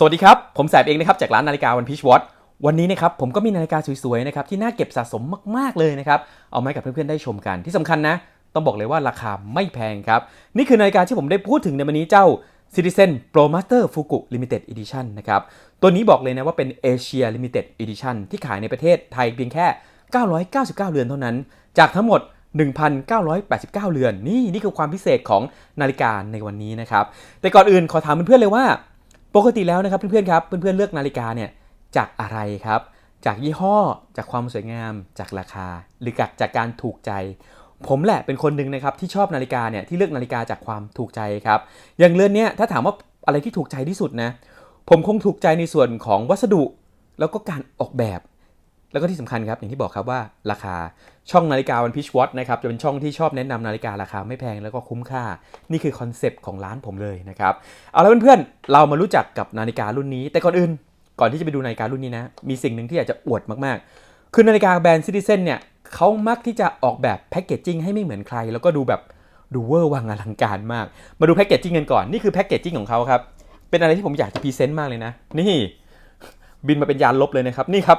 สวัสดีครับ ผมแสบเองนะครับจากร้านนาฬิกาวันพิชวอตวันนี้นะครับผมก็มีนาฬิกาสวยๆนะครับที่น่าเก็บสะสมมากๆเลยนะครับเอามาให้กับเพื่อนๆได้ชมกันที่สำคัญนะ ต้องบอกเลยว่าราคาไม่แพงครับ นี่คือนาฬิกาที่ผมได้พูดถึงในวันนี้เจ้า Citizen Pro Master Fuku Limited Edition นะครับตัวนี้บอกเลยนะว่าเป็น Asia Limited Edition ที่ขายในประเทศไทยเพียงแค่ 999 เรือนเท่านั้น จากทั้งหมด1,989 เรือน นี่นี่คือความพิเศษของนาฬิกาในวันนี้นะครับแต่ก่อนอื่นขอถามเพื่อนๆเลยว่า ปกติแล้วนะครับเพื่อนๆครับเพื่อนๆเลือกนาฬิกาเนี่ยจากอะไรครับ จากยี่ห้อจากความสวยงาม จากราคา หรือจากจากการถูกใจ ผมแหละเป็นคนหนึ่งนะครับที่ชอบนาฬิกาเนี่ยที่เลือกนาฬิกาจากความถูกใจครับอย่างเรือนเนี้ยถ้าถามว่าอะไรที่ถูกใจที่สุดนะผมคงถูกใจในส่วนของวัสดุแล้วก็การออกแบบ แล้วก็ที่สำคัญครับอย่างที่บอกครับว่าราคาช่องนาฬิกาวันพิชวอตนะครับจะเป็นช่องที่ชอบแนะนำนาฬิการาคาไม่แพงแล้วก็คุ้มค่า นี่คือคอนเซปต์ของร้านผมเลยนะครับเอาละเพื่อนๆเรามารู้จักกับนาฬิการุ่นนี้ แต่ก่อนอื่น ก่อนที่จะไปดูนาฬิการุ่นนี้นะมีสิ่งหนึ่งที่อยากจะอวดมากๆ คือนาฬิกาแบรนด์ซิติเซนเนี่ยเขามักที่จะออกแบบแพคเกจจิ้งให้ไม่เหมือนใคร แล้วก็ดูแบบดูเวอร์วังอลังการมาก มาดูแพคเกจจิ้งกันก่อนนี่คือแพคเกจจิ้งของเขาครับเป็นอะไรที่ผมอยากจะพรีเซนต์มากเลยนะ นี่บินมาเป็นยานลบเลยนะครับนี่ครับ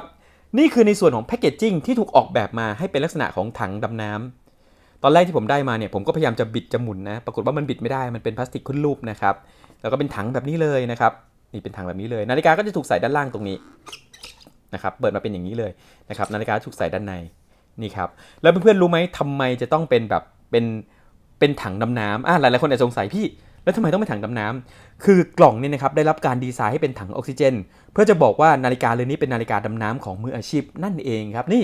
นี่คือในส่วนของแพคเกจจิ้งที่ถูกออกแบบมาให้เป็นลักษณะของถังดำน้ำตอนแรกที่ผมได้มาเนี่ยผมก็พยายามจะบิดจะหมุนนะ ปรากฏว่ามันบิดไม่ได้ มันเป็นพลาสติกขึ้นรูปนะครับ แล้วก็เป็นถังแบบนี้เลยนะครับ นี่เป็นถังแบบนี้เลย นาฬิกาก็จะถูกใส่ด้านล่างตรงนี้นะครับ เปิดมาเป็นอย่างนี้เลยนะครับ นาฬิกาถูกใส่ด้านในนี่ครับ แล้วเพื่อนๆรู้ไหมทำไมจะต้องเป็นแบบเป็นเป็นถังดำน้ำอะหลายๆคนอาจจะสงสัยพี่ แล้วทำไมต้องเป็นถังดำน้ำคือกล่องเนี่ยนะครับได้รับการดีไซน์ให้เป็นถังออกซิเจน เพื่อจะบอกว่านาฬิกาเรือนนี้เป็นนาฬิกาดำน้ำของมืออาชีพนั่นเองครับนี่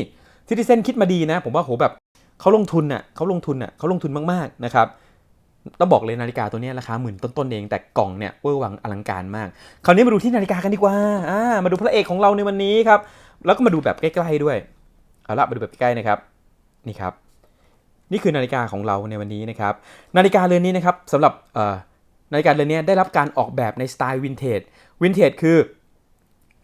ซิติเซนคิดมาดีนะ ผมว่าโหแบบเขาลงทุนน่ะเขาลงทุนน่ะเขาลงทุนมากๆนะครับต้องบอกเลยนาฬิกาตัวนี้ราคาหมื่นต้นๆเองแต่กล่องเนี่ยเวอร์วังอลังการมาก คราวนี้มาดูที่นาฬิกากันดีกว่าอ่ามาดูพระเอกของเราในวันนี้ครับแล้วก็มาดูแบบใกล้ๆด้วยเอาละมาดูแบบใกล้ๆนะครับนี่ครับ นี่คือนาฬิกาของเราในวันนี้นะครับ นาฬิกาเรือนนี้นะครับสำหรับนาฬิกาเรือนนี้ได้รับการออกแบบในสไตล์วินเทจ วินเทจคือ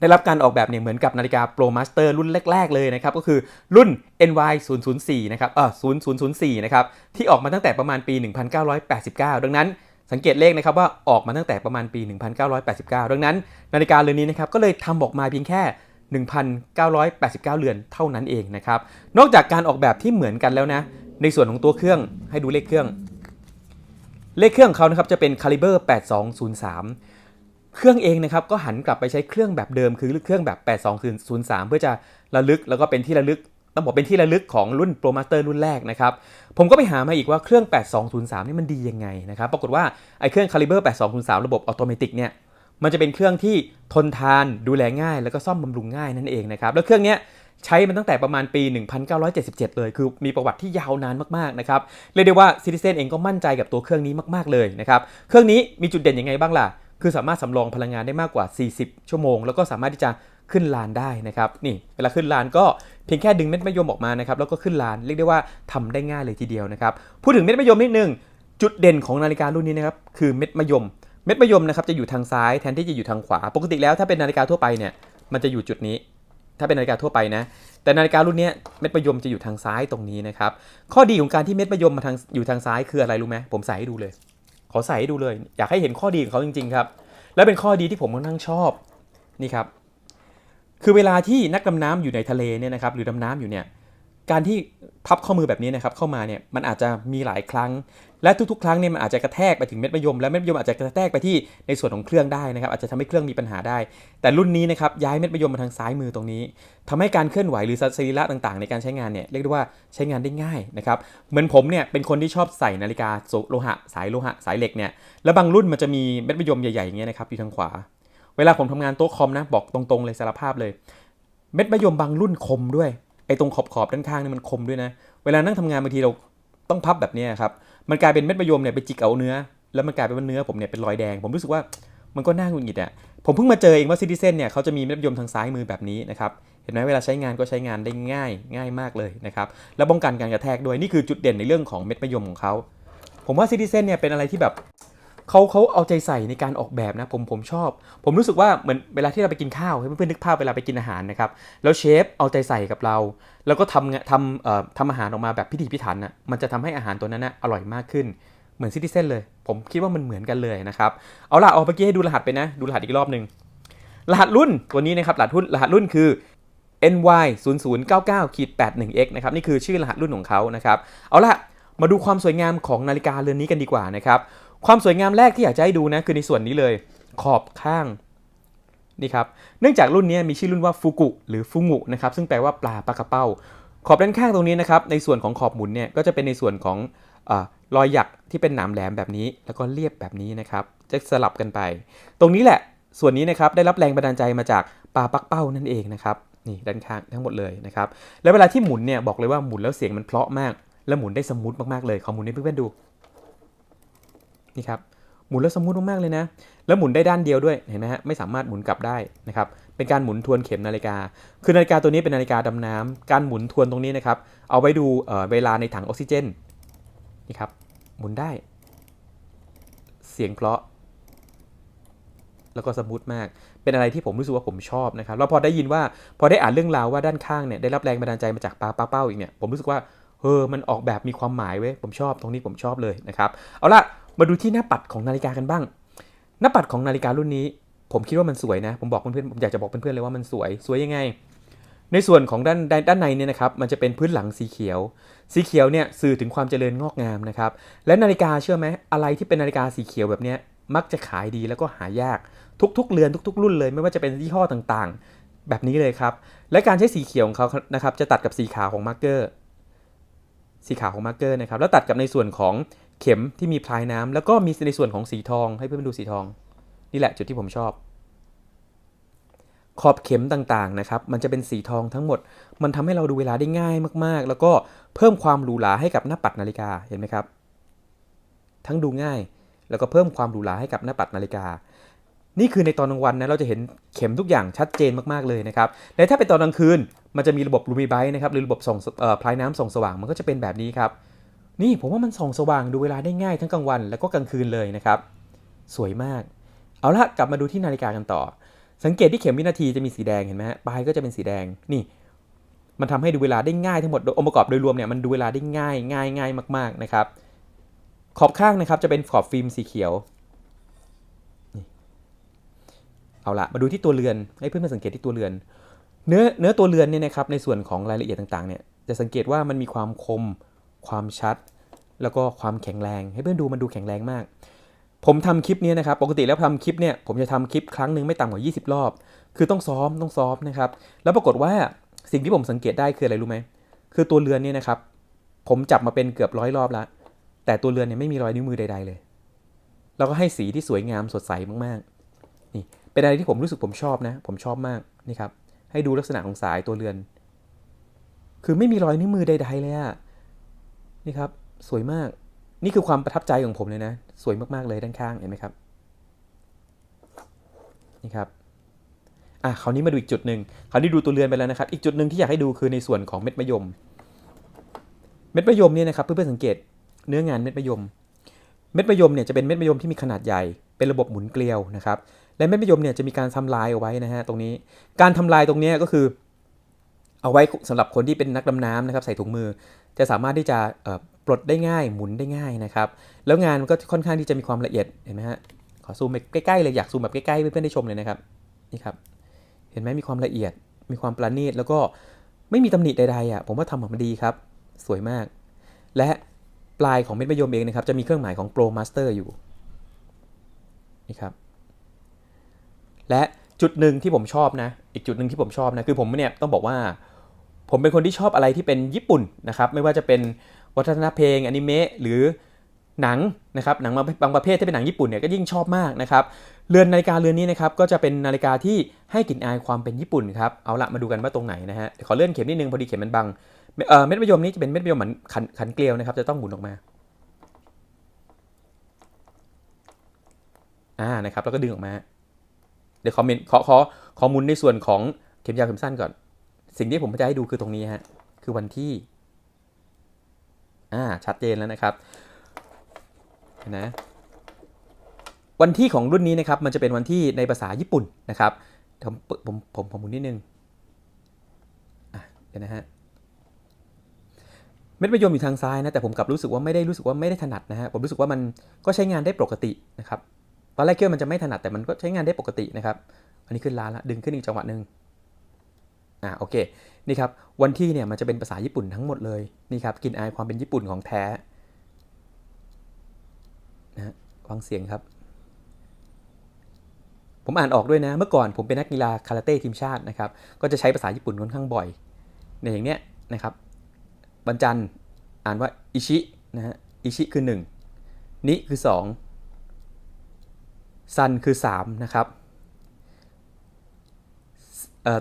ได้รับการออกแบบเนี่ยเหมือนกับนาฬิกา Pro Master รุ่นแรก ๆ เลยนะครับ ก็คือรุ่น NY 004นะครับ เออ0004นะครับ ที่ออกมาตั้งแต่ประมาณปี 1989 ดังนั้นสังเกตเลขนะครับว่าออกมาตั้งแต่ประมาณปี 1989 ดังนั้น นาฬิกาเรือนนี้นะครับก็เลยทำออกมาเพียงแค่ 1,989 เรือนเท่านั้นเองนะครับ นอกจากการออกแบบที่เหมือนกันแล้วนะ ในส่วนของตัวเครื่องให้ดูเลขเครื่อง เลขเครื่องเขานะครับจะเป็น Caliber 8203 เครื่องเองนะครับก็หันกลับไปใช้เครื่องแบบเดิมคือเครื่องแบบ 8203 เพื่อจะระลึกแล้วก็เป็นที่ระลึกต้องบอกเป็นที่ระลึกของรุ่น Pro Master รุ่นแรกนะครับ ผมก็ไปหามาอีกว่าเครื่อง 8203 นี่มันดียังไงนะครับ ปรากฏว่าไอ้เครื่อง Caliber 8203 ระบบอัตโนมัติเนี่ย มันจะเป็นเครื่องที่ทนทานดูแลง่าย แล้วก็ซ่อมบำรุงง่ายนั่นเองนะครับ แล้วเครื่องเนี้ย ใช้มันตั้งแต่ประมาณปี 1977 เลย คือมีประวัติที่ยาวนานมากๆนะครับ เรียกได้ว่า Citizen เองก็มั่นใจกับตัวเครื่องนี้มากๆเลยนะครับ เครื่องนี้มีจุดเด่นยังไงบ้างล่ะ คือสามารถสำรองพลังงานได้มากกว่า 40 ชั่วโมง แล้วก็สามารถที่จะขึ้นลานได้นะครับ นี่เวลาขึ้นลานก็เพียงแค่ดึงเม็ดมะยมออกมานะครับ แล้วก็ขึ้นลาน เรียกได้ว่าทำได้ง่ายเลยทีเดียวนะครับ พูดถึงเม็ดมะยมนิดนึง จุดเด่นของนาฬิการุ่นนี้นะครับ คือเม็ดมะยม เม็ดมะยมนะครับจะอยู่ทางซ้ายแทนที่จะอยู่ทางขวา ปกติแล้วถ้าเป็นนาฬิกาทั่วไปเนี่ย มันจะอยู่จุดนี้ ถ้าเป็นนาฬิกาทั่วไปนะ แต่นาฬิการุ่นนี้เม็ดมะยมจะอยู่ทางซ้ายตรงนี้นะครับ ข้อดีของการที่เม็ดมะยมมาทางอยู่ทางซ้ายคืออะไรรู้ไหมผมใส่ให้ดูเลย ขอใส่ให้ดูเลย อยากให้เห็นข้อดีของเขาจริงๆครับ และเป็นข้อดีที่ผมค่อนข้างชอบนี่ครับ คือเวลาที่นักดำน้ำอยู่ในทะเลเนี่ยนะครับ หรือดำน้ำอยู่เนี่ย การที่พับข้อมือแบบนี้นะครับเข้ามาเนี่ยมันอาจจะมีหลายครั้ง และทุกๆ ครั้งเนี่ยมันอาจจะกระแทกไปถึงเม็ดมะยมและเม็ดมะยมอาจจะกระแทกไปที่ในส่วนของเครื่องได้นะครับอาจจะทำให้เครื่องมีปัญหาได้ แต่รุ่นนี้นะครับย้ายเม็ดมะยมมาทางซ้ายมือตรงนี้ทำให้การเคลื่อนไหวหรือสรีระต่างๆ ในการใช้งานเนี่ยเรียกได้ว่าใช้งานได้ง่ายนะครับเหมือนผมเนี่ยเป็นคนที่ชอบใส่นาฬิกาโลหะสายโลหะสายเหล็กเนี่ยแล้วบางรุ่นมันจะมีเม็ดมะยมใหญ่ๆอย่างเงี้ยนะครับอยู่ทางขวา เวลาผมทำงานโต๊ะคอมนะบอกตรงๆเลยสารภาพเลย เม็ดมะยมบางรุ่นคมด้วย ไอ้ตรงขอบๆด้านข้างนี่มันคมด้วยนะ เวลานั่งทำงานบางทีเราต้องพับแบบนี้ครับ มันกลายเป็นเม็ดมะยมเนี่ยไปจิกเอาเนื้อ แล้วมันกลายเป็นว่าเนื้อผมเนี่ยเป็นรอยแดง ผมรู้สึกว่ามันก็น่าหงุดหงิดอะ ผมเพิ่งมาเจอเองว่าซิติเซนเนี่ยเขาจะมีเม็ดมะยมทางซ้ายมือแบบนี้นะครับ เห็นไหมเวลาใช้งานก็ใช้งานได้ง่าย ง่ายมากเลยนะครับ แล้วป้องกันการกระแทกด้วย นี่คือจุดเด่นในเรื่องของเม็ดมะยมของเขา ผมว่าซิติเซนเนี่ยเป็นอะไรที่แบบ เขาเขาเอาใจใส่ในการออกแบบนะผมผมชอบ ผมรู้สึกว่าเหมือนเวลาที่เราไปกินข้าวให้เพื่อนๆนึกภาพเวลาไปกินอาหารนะครับแล้วเชฟเอาใจใส่กับเรา แล้วก็ทำงทำเอ่อทำอาหารออกมาแบบพิถีพิถันน่ะมันจะทำให้อาหารตัวนั้นน่ะอร่อยมากขึ้นเหมือนซิติเซนเลย ผมคิดว่ามันเหมือนกันเลยนะครับเอาล่ะเอาเมื่อกี้ให้ดูรหัสไปนะ ดูรหัสอีกรอบหนึ่งรหัสรุ่นตัวนี้นะครับรหัสรุ่นรหัสรุ่นคือ ny 0 0 9 9ขีด81 x นะครับนี่คือชื่อรหัสรุ่นของเขานะครับเอาละมาดูความสวยงามของนาฬิกาเรือนนี้กันดีกว่านะครับ ความสวยงามแรกที่อยากจะให้ดูนะคือในส่วนนี้เลย ขอบข้างนี่ครับเนื่องจากรุ่นนี้มีชื่อรุ่นว่าฟูกุหรือฟุงุนะครับซึ่งแปลว่าปลาปลากระเป้า ขอบด้านข้างตรงนี้นะครับในส่วนของขอบหมุนเนี่ยก็จะเป็นในส่วนของอรอยหยักที่เป็นหนามแหลมแบบนี้ แล้วก็เรียบแบบนี้นะครับจะสลับกันไป ตรงนี้แหละส่วนนี้นะครับได้รับแรงบันดาลใจมาจากปลาปักเป้านั่นเองนะครับนี่ด้านข้างทั้งหมดเลยนะครับแล้วเวลาที่หมุนเนี่ยบอกเลยว่าหมุนแล้วเสียงมันเพราะมาก แล้วหมุนได้สมูทมากๆเลยขอหมุนให้เพื่อนๆดู นี่ครับหมุนแล้วสมูทมากๆเลยนะ แล้วหมุนได้ด้านเดียวด้วยเห็นไหมฮะไม่สามารถหมุนกลับได้นะครับเป็นการหมุนทวนเข็มนาฬิกา คือนาฬิกาตัวนี้เป็นนาฬิกาดำน้ำการหมุนทวนตรงนี้นะครับ เอาไว้ดูเเวลาในถังออกซิเจนนี่ครับหมุนได้ เสียงเพราะ แล้วก็สมูทมาก เป็นอะไรที่ผมรู้สึกว่าผมชอบนะครับแล้วพอได้ยินว่าพอได้อ่านเรื่องราวว่าด้านข้างเนี่ยได้รับแรงบันดาลใจมาจากปลาป้าเป้าอีกเนี่ยผมรู้สึกว่าเออมันออกแบบมีความหมายเว้ยผมชอบตรงนี้ผมชอบเลยนะครับเอาละ มาดูที่หน้าปัดของนาฬิกากันบ้าง หน้าปัดของนาฬิการุ่นนี้ ผมคิดว่ามันสวยนะ ผมบอกเพื่อนๆผมอยากจะบอกเพื่อนๆเลยว่ามันสวย สวยยังไง ในส่วนของด้านด้านในเนี่ยนะครับ มันจะเป็นพื้นหลังสีเขียว สีเขียวเนี่ยสื่อถึงความเจริญงอกงามนะครับ และนาฬิกาเชื่อไหมอะไรที่เป็นนาฬิกาสีเขียวแบบเนี้ยมักจะขายดีแล้วก็หายากทุกๆเรือนทุก ๆ รุ่นเลย ไม่ว่าจะเป็นยี่ห้อต่างๆ แบบนี้เลยครับ และการใช้สีเขียวของเขานะครับจะตัดกับสีขาวของมาร์กเกอร์สีขาวของมาร์กเกอร์นะครับแล้วตัดกับในส่วนของ เข็มที่มีพลายน้ำแล้วก็มีในส่วนของสีทองให้เพื่อนๆดูสีทอง นี่แหละจุดที่ผมชอบ ขอบเข็มต่างๆนะครับ มันจะเป็นสีทองทั้งหมด มันทำให้เราดูเวลาได้ง่ายมากๆ แล้วก็เพิ่มความหรูหราให้กับหน้าปัดนาฬิกาเห็นไหมครับ ทั้งดูง่าย แล้วก็เพิ่มความหรูหราให้กับหน้าปัดนาฬิกา นี่คือในตอนกลางวันนะเราจะเห็นเข็มทุกอย่างชัดเจนมากๆเลยนะครับและถ้าเป็นตอนกลางคืนมันจะมีระบบลูมิไบต์นะครับหรือระบบส่องพลายน้ำส่องสว่างมันก็จะเป็นแบบนี้ครับ นี่ผมว่ามันส่องสว่างดูเวลาได้ง่ายทั้งกลางวันแล้วก็กลางคืนเลยนะครับ สวยมาก เอาละกลับมาดูที่นาฬิกากันต่อ สังเกตที่เข็มวินาทีจะมีสีแดงเห็นไหมฮะปลายก็จะเป็นสีแดงนี่มันทำให้ดูเวลาได้ง่ายทั้งหมดองค์ประกอบโดยรวมเนี่ยมันดูเวลาได้ง่ายง่ายง่ายมาก ๆนะครับ ขอบข้างนะครับจะเป็นขอบฟิล์มสีเขียวเอาละมาดูที่ตัวเรือนให้เพื่อนๆสังเกตที่ตัวเรือน เนื้อเนื้อตัวเรือนเนี่ยนะครับในส่วนของรายละเอียดต่างๆเนี่ยจะสังเกตว่ามันมีความคมความชัด แล้วก็ความแข็งแรงให้เพื่อนดูมันดูแข็งแรงมาก ผมทำคลิปนี้นะครับ ปกติแล้วทำคลิปเนี่ยผมจะทำคลิปครั้งหนึ่งไม่ต่ำกว่า 20 รอบ คือต้องซ้อมต้องซ้อมนะครับ แล้วปรากฏว่าสิ่งที่ผมสังเกตได้คืออะไรรู้ไหมคือตัวเรือนเนี่ยนะครับ ผมจับมาเป็นเกือบร้อยรอบแล้วแต่ตัวเรือนเนี่ยไม่มีรอยนิ้วมือใดๆเลย แล้วก็ให้สีที่สวยงามสดใสมากๆ นี่เป็นอะไรที่ผมรู้สึกผมชอบนะ ผมชอบมากนี่ครับ ให้ดูลักษณะของสายตัวเรือน คือไม่มีรอยนิ้วมือใดๆเลยอะนี่ครับ สวยมาก นี่คือความประทับใจของผมเลยนะ สวยมากๆเลยด้านข้างเห็นไหมครับนี่ครับอะคราวนี้มาดูอีกจุดหนึ่งคราวนี้ดูตัวเรือนไปแล้วนะครับ อีกจุดหนึ่งที่อยากให้ดูคือในส่วนของเม็ดมะยม เม็ดมะยมเนี่ยนะครับเพื่อนๆสังเกตเนื้องานเม็ดมะยม เม็ดมะยมเนี่ยจะเป็นเม็ดมะยมที่มีขนาดใหญ่ เป็นระบบหมุนเกลียวนะครับ และเม็ดมะยมเนี่ยจะมีการทำลายเอาไว้นะฮะตรงนี้ การทำลายตรงเนี้ยก็คือ เอาไว้สำหรับคนที่เป็นนักดำน้ำนะครับ ใส่ถุงมือ จะสามารถที่จะ ปลดได้ง่ายหมุนได้ง่ายนะครับ แล้วงานมันก็ค่อนข้างที่จะมีความละเอียดเห็นไหมฮะขอซูมไปใกล้ๆเลยอยากซูมแบบใกล้ๆเพื่อนๆได้ชมเลยนะครับนี่ครับ เห็นไหมมีความละเอียด มีความประณีตแล้วก็ไม่มีตำหนิใดๆอะผมว่าทำออกมาดีครับ สวยมาก และปลายของเม็ดมะยมเองนะครับจะมีเครื่องหมายของ Pro Master อยู่นี่ครับและจุดหนึ่งที่ผมชอบนะ อีกจุดหนึ่งที่ผมชอบนะ คือผมเนี่ยต้องบอกว่า ผมเป็นคนที่ชอบอะไรที่เป็นญี่ปุ่นนะครับ ไม่ว่าจะเป็น วัฒนธรรมเพลงอนิเมะหรือหนังนะครับหนังบางประเภทที่เป็นหนังญี่ปุ่นเนี่ยก็ยิ่งชอบมากนะครับเรือนนาฬิกาเรือนนี้นะครับก็จะเป็นนาฬิกาที่ให้กลิ่นอายความเป็นญี่ปุ่นครับเอาละมาดูกันว่าตรงไหนนะฮะเดี๋ยวขอเลื่อนเข็มนิดนึงพอดีเข็มมันบังเอ่อเม็ดมะยมนี้จะเป็นเม็ดมะยมเหมือนขันขันเกลียวนะครับจะต้องหมุนออกมาอ่านะครับแล้วก็ดึงออกมา เดี๋ยวคอมเมนต์ขอขอขอมุนในส่วนของเข็มยาวเข็มสั้นก่อน สิ่งที่ผมจะให้ดูคือตรงนี้ฮะคือวันที่ อ่าชัดเจนแล้วนะครับนะวันที่ของรุ่นนี้นะครับมันจะเป็นวันที่ในภาษาญี่ปุ่นนะครับผมผมผมผมนิดนึงอะเดี๋ยวนะฮะเม็ดมะยมอยู่ทางซ้ายนะแต่ผมกลับรู้สึกว่าไม่ได้รู้สึกว่าไม่ได้ถนัดนะฮะผมรู้สึกว่ามันก็ใช้งานได้ปกตินะครับตอนแรกคิดว่ามันจะไม่ถนัดแต่มันก็ใช้งานได้ปกตินะครับ อันนี้ขึ้นล้านละดึงขึ้นอีกจังหวะหนึ่ง อ่าโอเคนี่ครับวันที่เนี่ยมันจะเป็นภาษาญี่ปุ่นทั้งหมดเลยนี่ครับกินอายความเป็นญี่ปุ่นของแท้นะฟังเสียงครับ ผมอ่านออกด้วยนะ เมื่อก่อนผมเป็นนักกีฬาคาราเต้ทีมชาตินะครับ ก็จะใช้ภาษาญี่ปุ่นค่อนข้างบ่อยในอย่างเนี้ยนะครับบรรจันอ่านว่าอิชินะฮะอิชิคือ 1 นิคือ 2 ซันคือ 3 นะครับ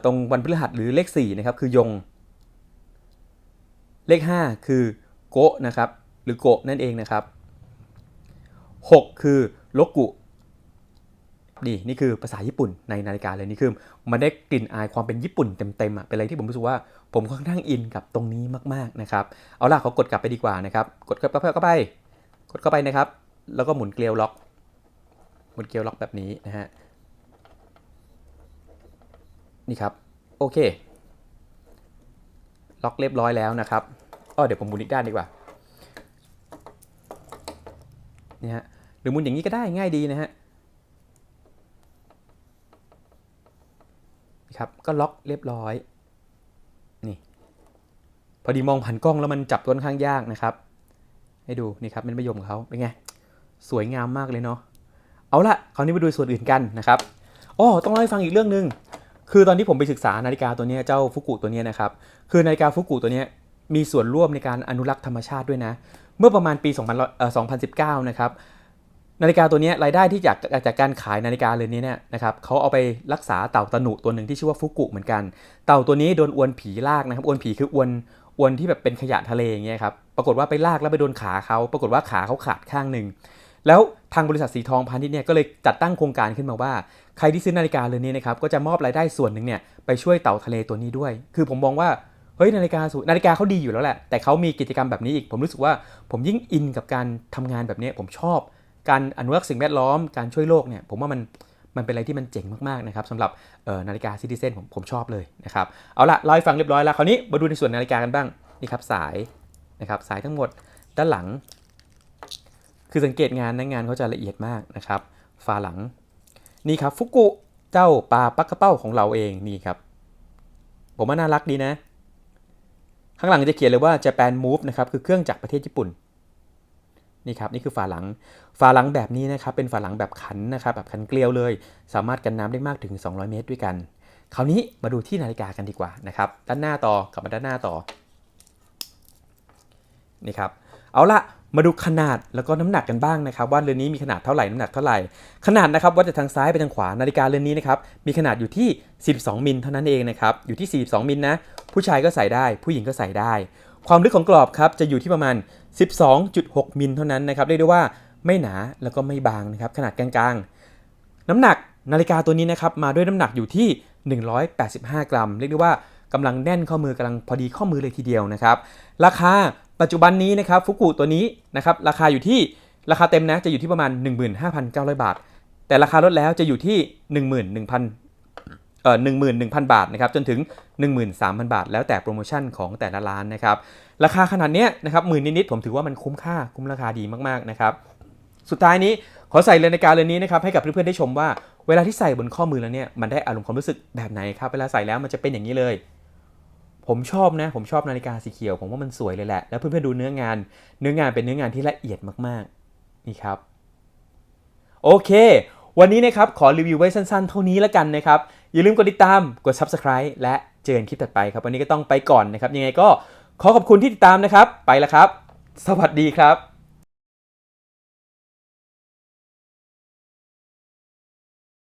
ตรงวันพฤหัสหรือเลข4นะครับคือยง เลข 5 คือโกะนะครับหรือโกะนั่นเองนะครับ 6 คือโลกุดีนี่คือภาษาญี่ปุ่นในนาฬิกาเลยนี่คือมันได้กลิ่นอายความเป็นญี่ปุ่นเต็มๆอะเป็นอะไรที่ผมรู้สึกว่าผมค่อนข้างอินกับตรงนี้มากๆนะครับ เอาล่ะเขากดกลับไปดีกว่านะครับ กดเข้าไปเข้าไป กดเข้าไปนะครับ แล้วก็หมุนเกลียวล็อก หมุนเกลียวล็อกแบบนี้นะฮะ นี่ครับ โอเค ล็อกเรียบร้อยแล้วนะครับอ๋อเดี๋ยวผมหมุนอีกด้านดีกว่านี่ฮะหรือหมุนอย่างนี้ก็ได้ง่ายดีนะฮะครับก็ล็อกเรียบร้อยนี่พอดีมองผ่านกล้องแล้วมันจับค่อนข้างยากนะครับ ให้ดูนี่ครับเป็นประโยมของเขาเป็นไงสวยงามมากเลยเนาะเอาละคราวนี้มาดูส่วนอื่นกันนะครับอ๋อต้องเล่าให้ฟังอีกเรื่องหนึ่ง คือตอนที่ผมไปศึกษานาฬิกาตัวนี้เจ้าฟุกุตัวนี้นะครับ คือนาฬิกาฟุกุตัวนี้มีส่วนร่วมในการอนุรักษ์ธรรมชาติด้วยนะ เมื่อประมาณปี2019 นะครับ นาฬิกาตัวนี้รายได้ที่จากจากการขายนาฬิกาเรือนนี้เนี่ยนะครับเขาเอาไปรักษาเต่าตะหนุตัวหนึ่งที่ชื่อว่าฟุกุเหมือนกัน เต่าตัวนี้โดนอวนผีลากนะครับอวนผีคืออวนอวนที่แบบเป็นขยะทะเลอย่างเงี้ยครับ ปรากฏว่าไปลากแล้วไปโดนขาเขา ปรากฏว่าขาเขาขาดข้างหนึ่งแล้วทางบริษัทสีทองพาณิชย์เนี่ยก็เลยจัดตั้งโครงการขึ้นมาว่า ใครที่ซื้อนาฬิกาเรือนนี้นะครับก็จะมอบรายได้ส่วนหนึ่งเนี่ยไปช่วยเต่าทะเลตัวนี้ด้วย คือผมมองว่าเฮ้ยนาฬิกาสวยนาฬิกาเขาดีอยู่แล้วแหละ แต่เขามีกิจกรรมแบบนี้อีก ผมรู้สึกว่าผมยิ่งอินกับการทำงานแบบนี้ผมชอบ การอนุรักษ์สิ่งแวดล้อมการช่วยโลกเนี่ยผมว่ามันมันเป็นอะไรที่มันเจ๋งมากๆนะครับสำหรับนาฬิกาซิติเซนผมผมชอบเลยนะครับเอาละเล่าให้ฟังเรียบร้อยแล้วคราวนี้มาดูในส่วนนาฬิกากันบ้างนี่ครับสายนะครับสายทั้งหมดด้านหลัง คือสังเกตงานนะงานเขาจะละเอียดมากนะครับฝาหลัง นี่ครับฟุกุเจ้าปลาปักกระเป้าของเราเองนี่ครับ ผมว่าน่ารักดีนะ ข้างหลังจะเขียนเลยว่า Japan Move นะครับคือเครื่องจักรประเทศญี่ปุ่นนี่ครับนี่คือฝาหลัง ฝาหลังแบบนี้นะครับเป็นฝาหลังแบบขันนะครับแบบขันเกลียวเลย สามารถกันน้ำได้มากถึง 200 เมตรด้วยกัน คราวนี้มาดูที่นาฬิกากันดีกว่านะครับด้านหน้าต่อกลับมาด้านหน้าต่อนี่ครับเอาละ มาดูขนาดแล้วก็น้ำหนักกันบ้างนะครับ ว่าเรือนนี้มีขนาดเท่าไหร่น้ำหนักเท่าไหร่ ขนาดนะครับวัดจากทางซ้ายไปทางขวานาฬิกาเรือนนี้นะครับมีขนาดอยู่ที่ 12 มิลเท่านั้นเองนะครับอยู่ที่ 42 มิลนะผู้ชายก็ใส่ได้ ผู้หญิงก็ใส่ได้ ความลึกของกรอบครับจะอยู่ที่ประมาณ 12.6 มิลเท่านั้นนะครับเรียกได้ว่าไม่หนาแล้วก็ไม่บางนะครับขนาดกลางๆ น้ำหนักนาฬิกาตัวนี้นะครับมาด้วยน้ำหนักอยู่ที่ 185 กรัม เรียกได้ว่ากำลังแน่นข้อมือกำลังพอดีข้อมือเลยทีเดียวนะครับ ราคา ปัจจุบันนี้นะครับฟุกุตัวนี้นะครับราคาอยู่ที่ราคาเต็มนะจะอยู่ที่ประมาณ 15,900 บาท แต่ราคาลดแล้วจะอยู่ที่ 11,000เอ่อ11,000 บาทนะครับจนถึง 13,000 บาท แล้วแต่โปรโมชั่นของแต่ละร้านนะครับราคาขนาดเนี้ยนะครับหมื่นนิดๆผมถือว่ามันคุ้มค่าคุ้มราคาดีมากๆนะครับสุดท้ายนี้ขอใส่เรือนนกาเรือนนี้นะครับให้กับเพื่อนๆได้ชมว่าเวลาที่ใส่บนข้อมือแล้วเนี่ยมันได้อารมณ์ความรู้สึกแบบไหนครับเวลาใส่แล้วมันจะเป็นอย่างนี้เลย ผมชอบนะ ผมชอบนาฬิกาสีเขียว ผมว่ามันสวยเลยแหละ แล้วเพื่อนๆดูเนื้องาน เนื้องานเป็นเนื้องานที่ละเอียดมากๆ นี่ครับ โอเค วันนี้นะครับ ขอรีวิวไว้สั้นๆ เท่านี้แล้วกันนะครับ อย่าลืมกดติดตาม กด subscribe และเจอกันคลิปถัดไปครับ วันนี้ก็ต้องไปก่อนนะครับ ยังไงก็ขอขอบคุณที่ติดตามนะครับ ไปแล้วครับ สวัสดีครับ